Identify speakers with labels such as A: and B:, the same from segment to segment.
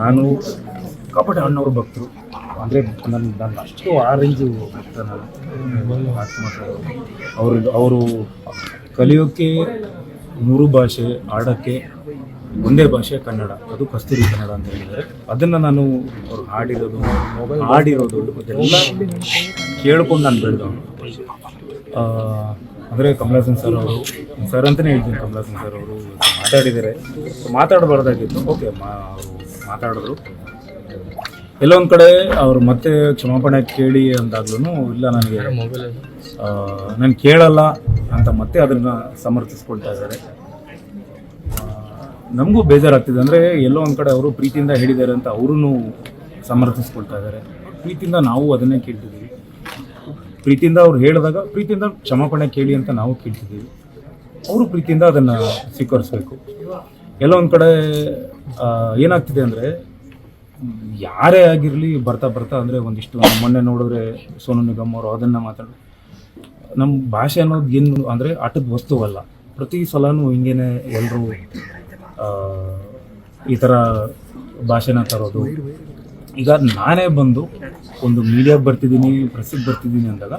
A: ನಾನು ಕಬಡ್ಡಿ ಅಣ್ಣವ್ರ ಭಕ್ತರು. ಅಂದರೆ ನನ್ನ ನನ್ನ ಅಷ್ಟು ಆ ಭಕ್ತ ನಾನು. ಅವರು ಅವರು ಕಲಿಯೋಕ್ಕೆ ಮೂರು ಭಾಷೆ ಆಡೋಕ್ಕೆ ಒಂದೇ ಭಾಷೆ ಕನ್ನಡ. ಅದು ಕಸ್ತೂರಿ ಕನ್ನಡ ಅಂತ ಹೇಳಿದರೆ ಅದನ್ನು ನಾನು ಅವ್ರು ಹಾಡಿರೋದು ಹಾಡಿರೋದು ಎಲ್ಲ ಕೇಳ್ಕೊಂಡು ನಾನು ಬೆಳೆದವನು. ಅಂದರೆ ಕಮಲಾಸನ್ ಸರ್ ಅವರು, ಸರ್ ಅಂತಲೇ ಹೇಳ್ತೀನಿ ಕಮಲಾಸನ್ ಸರ್ ಅವರು ಮಾತಾಡಿದ್ದಾರೆ. ಮಾತಾಡಬಾರ್ದಾಗಿತ್ತು. ಓಕೆ ಮಾ ಅವರು ಮಾತಾಡಿದ್ರು. ಎಲ್ಲೋ ಒಂದು ಕಡೆ ಅವರು ಮತ್ತೆ ಕ್ಷಮಾಪಣೆ ಕೇಳಿ ಅಂದಾಗ್ಲೂ ಇಲ್ಲ ನನಗೆ ನಾನು ಕೇಳಲ್ಲ ಅಂತ ಮತ್ತೆ ಅದನ್ನು ಸಮರ್ಥಿಸ್ಕೊಳ್ತಾ ಇದ್ದಾರೆ. ನಮಗೂ ಬೇಜಾರಾಗ್ತಿದೆ. ಅಂದರೆ ಎಲ್ಲೋ ಒಂದು ಕಡೆ ಅವರು ಪ್ರೀತಿಯಿಂದ ಹೇಳಿದ್ದಾರೆ ಅಂತ ಅವರೂ ಸಮರ್ಥಿಸ್ಕೊಳ್ತಾ ಇದ್ದಾರೆ. ಪ್ರೀತಿಯಿಂದ ನಾವು ಅದನ್ನೇ ಕೇಳ್ತಿದ್ದೀವಿ. ಪ್ರೀತಿಯಿಂದ ಅವ್ರು ಹೇಳಿದಾಗ, ಪ್ರೀತಿಯಿಂದ ಕ್ಷಮಾಪಣೆ ಕೇಳಿ ಅಂತ ನಾವು ಕೇಳ್ತಿದ್ದೀವಿ. ಅವರು ಪ್ರೀತಿಯಿಂದ ಅದನ್ನು ಸ್ವೀಕರಿಸಬೇಕು. ಎಲ್ಲ ಒಂದು ಕಡೆ ಏನಾಗ್ತಿದೆ ಅಂದರೆ, ಯಾರೇ ಆಗಿರಲಿ ಬರ್ತಾ ಬರ್ತಾ ಅಂದರೆ ಒಂದಿಷ್ಟು ಮೊನ್ನೆ ನೋಡಿದ್ರೆ ಸೋನು ನಿಗಮ್ ಅವರು ಅದನ್ನು ಮಾತಾಡೋ ನಮ್ಮ ಭಾಷೆ ಅನ್ನೋದು ಏನು ಅಂದರೆ ಆಟದ ವಸ್ತುವಲ್ಲ ಪ್ರತಿ ಸಲನೂ ಹಿಂಗೇನೆ ಎಲ್ಲರೂ ಈ ಥರ ಭಾಷೆನ ತರೋದು. ಈಗ ನಾನೇ ಬಂದು ಒಂದು ಮೀಡಿಯಾಗೆ ಬರ್ತಿದ್ದೀನಿ ಪ್ರೆಸ್ಸಿಗೆ ಬರ್ತಿದ್ದೀನಿ ಅಂದಾಗ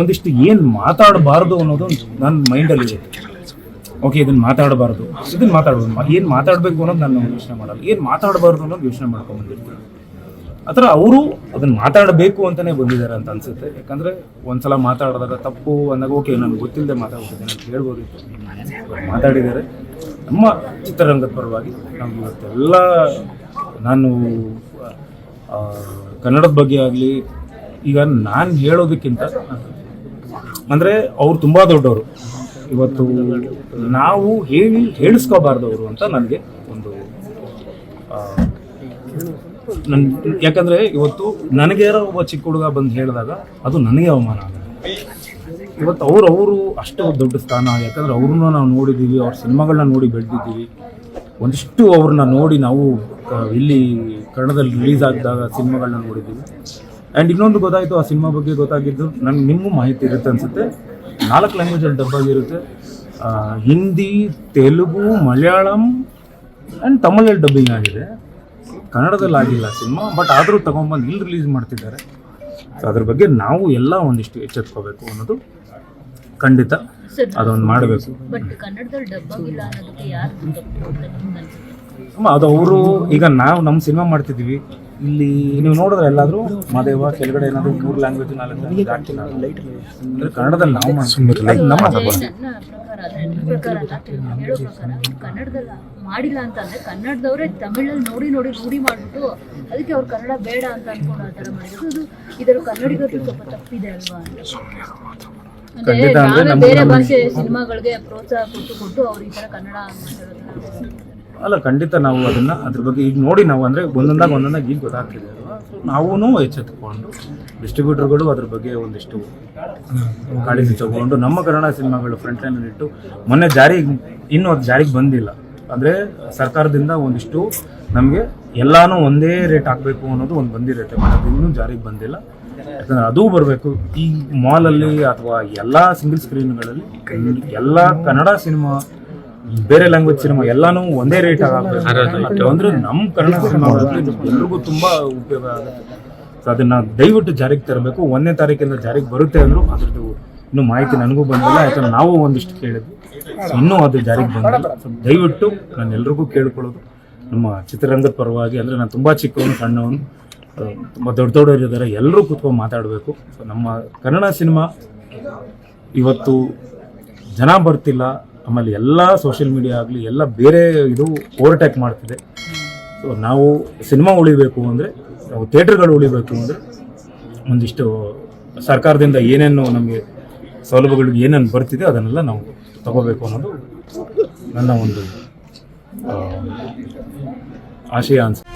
A: ಒಂದಿಷ್ಟು ಏನು ಮಾತಾಡಬಾರ್ದು ಅನ್ನೋದು ನನ್ನ ಮೈಂಡಲ್ಲಿ ಓಕೆ ಇದನ್ನು ಮಾತಾಡಬಾರ್ದು. ಇದನ್ನು ಮಾತಾಡ್ಬೋದು ಏನು ಮಾತಾಡಬೇಕು ಅನ್ನೋದು ನಾನು ಯೋಚನೆ ಮಾಡಲ್ಲ. ಏನು ಮಾತಾಡಬಾರ್ದು ಅನ್ನೋದು ಯೋಚನೆ ಮಾಡ್ಕೊಂಡ್ಬಂದಿರ್ತೀನಿ ಆ ಥರ ಅವರು ಅದನ್ನು ಮಾತಾಡಬೇಕು ಅಂತಲೇ ಬಂದಿದ್ದಾರೆ ಅಂತ ಅನಿಸುತ್ತೆ. ಯಾಕಂದರೆ ಒಂದ್ಸಲ ಮಾತಾಡಿದಾಗ ತಪ್ಪು ಅಂದಾಗ ಓಕೆ ನನಗೆ ಗೊತ್ತಿಲ್ಲದೆ ಮಾತಾಡ್ತಿದ್ದೇನೆ ಅಂತ ಹೇಳ್ಬೋದಿತ್ತು ಮಾತಾಡಿದ್ದಾರೆ. ನಮ್ಮ ಚಿತ್ರರಂಗದ ಪರವಾಗಿ ನಾವು ಇವತ್ತೆಲ್ಲ ನಾನು ಕನ್ನಡದ ಬಗ್ಗೆ ಆಗಲಿ, ಈಗ ನಾನು ಹೇಳೋದಕ್ಕಿಂತ, ಅಂದರೆ ಅವ್ರು ತುಂಬ ದೊಡ್ಡವರು. ಇವತ್ತು ನಾವು ಹೇಳಿ, ಹೇಳಿಸ್ಕೋಬಾರ್ದವರು ಅಂತ ನನಗೆ ಒಂದು ನನ್, ಯಾಕಂದ್ರೆ ಇವತ್ತು ನನಗೆ ಯಾರೋ ಒಬ್ಬ ಚಿಕ್ಕ ಹುಡುಗ ಬಂದು ಹೇಳಿದಾಗ ಅದು ನನಗೆ ಅವಮಾನ ಇವತ್ತು ಅವ್ರು, ಅವರು ಅಷ್ಟು ದೊಡ್ಡ ಸ್ಥಾನ, ಯಾಕಂದ್ರೆ ಅವ್ರನ್ನ ನಾವು ನೋಡಿದ್ದೀವಿ, ಅವ್ರ ಸಿನಿಮಾಗಳನ್ನ ನೋಡಿ ಬೆಳೆದಿದ್ದೀವಿ. ಒಂದಿಷ್ಟು ಅವ್ರನ್ನ ನೋಡಿ ನಾವು ಇಲ್ಲಿ ಕನ್ನಡದಲ್ಲಿ ರಿಲೀಸ್ ಆಗಿದ್ದಾಗ ಸಿನಿಮಾಗಳನ್ನ ನೋಡಿದ್ದೀವಿ. ಆ್ಯಂಡ್ ಇನ್ನೊಂದು ಗೊತ್ತಾಯಿತು ಆ ಸಿನಿಮಾ ಬಗ್ಗೆ ಗೊತ್ತಾಗಿದ್ದು ನನಗೆ ನಿಮಗೂ ಮಾಹಿತಿ ಇರುತ್ತೆ ಅನಿಸುತ್ತೆ. ನಾಲ್ಕು ಲ್ಯಾಂಗ್ವೇಜಲ್ಲಿ ಡಬ್ ಆಗಿರುತ್ತೆ. ಹಿಂದಿ ತೆಲುಗು ಮಲಯಾಳಂ ಆ್ಯಂಡ್ ತಮಿಳಲ್ಲಿ ಡಬ್ಬಿಂಗ್ ಆಗಿದೆ. ಕನ್ನಡದಲ್ಲಿ ಆಗಿಲ್ಲ ಸಿನಿಮಾ ಬಟ್ ಆದರೂ ತಗೊಂಬಂದು ಇಲ್ಲಿ ರಿಲೀಸ್ ಮಾಡ್ತಿದ್ದಾರೆ. ಸೊ ಅದ್ರ ಬಗ್ಗೆ ನಾವು ಎಲ್ಲ ಒಂದಿಷ್ಟು ಎಚ್ಚೆತ್ಕೋಬೇಕು ಅನ್ನೋದು ಖಂಡಿತ ಅದೊಂದು ಮಾಡಬೇಕು.
B: ಬಟ್ ಕನ್ನಡದಲ್ಲಿ ಡಬ್ ಆಗಿಲ್ಲ ಅನ್ನೋದಕ್ಕೆ ಯಾರು
A: ಅದು ಅವರು ಈಗ ನಾವು ನಮ್ಮ ಸಿನಿಮಾ ಮಾಡ್ತಿದ್ವಿ ಇಲ್ಲಿ ನೀವು ನೋಡಿದ್ರೆ ಎಲ್ಲಾದರೂ ಮಾದೇವ ಕೆಳಗಡೆ ಏನಾದರೂ ಮೂರು ಲ್ಯಾಂಗ್ವೇಜ್ ನಾಲ್ಕು ಲ್ಯಾಂಗ್ವೇಜ್ ಆಗ್ತಿಲ್ಲ ಅಂದರೆ ಕನ್ನಡದಲ್ಲಿ ನಾವು ಮಾಡ್ತೀವಿ. ನಮ್ಮ
B: ಕನ್ನಡದಲ್ಲಿ ಮಾಡಿಲ್ಲ ಅಂತ ಅಂದ್ರೆ ಕನ್ನಡದವರೇ ತಮಿಳಲ್ಲಿ ನೋಡಿ ನೋಡಿ ರೂಢಿ ಮಾಡ್ಬಿಟ್ಟು ಅದಕ್ಕೆ ಅವ್ರು ಕನ್ನಡ ಬೇಡ ಅಂತ ಅನ್ಕೊಂಡು ಆ ಥರ ಮಾಡಿದ್ರು. ಅದು ಇದರ ಕನ್ನಡಿಗರು ಸ್ವಲ್ಪ ತಪ್ಪಿದೆ ಅಲ್ವಾ ಅಂದ್ರೆ ಬೇರೆ ಭಾಷೆ ಸಿನಿಮಾಗಳಿಗೆ ಪ್ರೋತ್ಸಾಹ ಕೊಟ್ಟು ಕೊಟ್ಟು ಅವ್ರು ಈ ಥರ ಕನ್ನಡ ಮಾತಾಡೋದನ್ನ
A: ಅಲ್ಲ, ಖಂಡಿತ ನಾವು ಅದನ್ನ ಅದ್ರ ಬಗ್ಗೆ ಈಗ ನೋಡಿ ನಾವು ಅಂದ್ರೆ ಒಂದೊಂದಾಗ ಒಂದೊಂದಾಗ ಈಗ ಗೊತ್ತಾಗ್ತಿದೆ ಸೊ ನಾವೂ ಎಚ್ಚೆತ್ಕೊಂಡು ಡಿಸ್ಟ್ರಿಬ್ಯೂಟರ್ಗಳು ಅದ್ರ ಬಗ್ಗೆ ಒಂದಿಷ್ಟು ಕಾಳಜಿ ತಗೊಂಡು ನಮ್ಮ ಕನ್ನಡ ಸಿನಿಮಾಗಳು ಫ್ರಂಟ್ ಲೈನ್ ಇಟ್ಟು ಮೊನ್ನೆ ಜಾರಿಗೆ ಇನ್ನೂ ಅದು ಜಾರಿಗೆ ಬಂದಿಲ್ಲ. ಅಂದರೆ ಸರ್ಕಾರದಿಂದ ಒಂದಿಷ್ಟು ನಮಗೆ ಎಲ್ಲಾನು ಒಂದೇ ರೇಟ್ ಹಾಕಬೇಕು ಅನ್ನೋದು ಒಂದು ಬಂದಿರುತ್ತೆ, ಬಟ್ ಅದು ಇನ್ನೂ ಜಾರಿಗೆ ಬಂದಿಲ್ಲ. ಯಾಕಂದ್ರೆ ಅದು ಬರಬೇಕು. ಈ ಮಾಲಲ್ಲಿ ಅಥವಾ ಎಲ್ಲ ಸಿಂಗಲ್ ಸ್ಕ್ರೀನ್ಗಳಲ್ಲಿ ಎಲ್ಲ ಕನ್ನಡ ಸಿನಿಮಾ ಬೇರೆ ಲ್ಯಾಂಗ್ವೇಜ್ ಸಿನಿಮಾ ಎಲ್ಲಾನು ಒಂದೇ ರೇಟ್ ಆಗುತ್ತೆ ಅಂದ್ರೆ ನಮ್ಮ ಕನ್ನಡ ಸಿನಿಮಾ ಎಲ್ರಿಗೂ ತುಂಬಾ ಉಪಯೋಗ ಆಗುತ್ತೆ. ಸೊ ಅದನ್ನ ದಯವಿಟ್ಟು ಜಾರಿಗೆ ತರಬೇಕು. ಒಂದನೇ ತಾರೀಕಿಂದ ಜಾರಿಗೆ ಬರುತ್ತೆ ಅಂದ್ರು ಅದ್ರದ್ದು ಇನ್ನು ಮಾಹಿತಿ ನನಗೂ ಬಂದಿಲ್ಲ ಯಾಕಂದ್ರೆ ನಾವು ಒಂದಿಷ್ಟು ಕೇಳಿದ್ವಿ. ಇನ್ನೂ ಅದು ಜಾರಿಗೆ ಬಂದಿಲ್ಲ. ಸೊ ದಯವಿಟ್ಟು ನಾನು ಎಲ್ರಿಗೂ ಕೇಳ್ಕೊಳ್ಳೋದು. ನಮ್ಮ ಚಿತ್ರರಂಗದ ಪರವಾಗಿ ಅಂದ್ರೆ ನಾನು ತುಂಬಾ ಚಿಕ್ಕವನು ಸಣ್ಣವನು. ತುಂಬಾ ದೊಡ್ಡ ದೊಡ್ಡವರು ಇದ್ದಾರೆ. ಎಲ್ಲರೂ ಕೂತ್ಕೊಂಡು ಮಾತಾಡಬೇಕು. ಸೊ ನಮ್ಮ ಕನ್ನಡ ಸಿನಿಮಾ ಇವತ್ತು ಜನ ಬರ್ತಿಲ್ಲ. ಆಮೇಲೆ ಎಲ್ಲ ಸೋಷಿಯಲ್ ಮೀಡಿಯಾ ಆಗಲಿ, ಎಲ್ಲ ಬೇರೆ ಇದು ಓವರ್ಟೇಕ್ ಮಾಡ್ತಿದೆ. ಸೊ ನಾವು ಸಿನಿಮಾ ಉಳಿಬೇಕು ಅಂದರೆ, ನಾವು ಥಿಯೇಟ್ರ್ಗಳು ಉಳಿಬೇಕು ಅಂದರೆ, ಒಂದಿಷ್ಟು ಸರ್ಕಾರದಿಂದ ಏನೇನು ನಮಗೆ ಸೌಲಭ್ಯಗಳು ಏನೇನು ಬರ್ತಿದೆ ಅದನ್ನೆಲ್ಲ ನಾವು ತಗೋಬೇಕು ಅನ್ನೋದು ನನ್ನ ಒಂದು ಆಶಯ ಅನ್ಸುತ್ತೆ.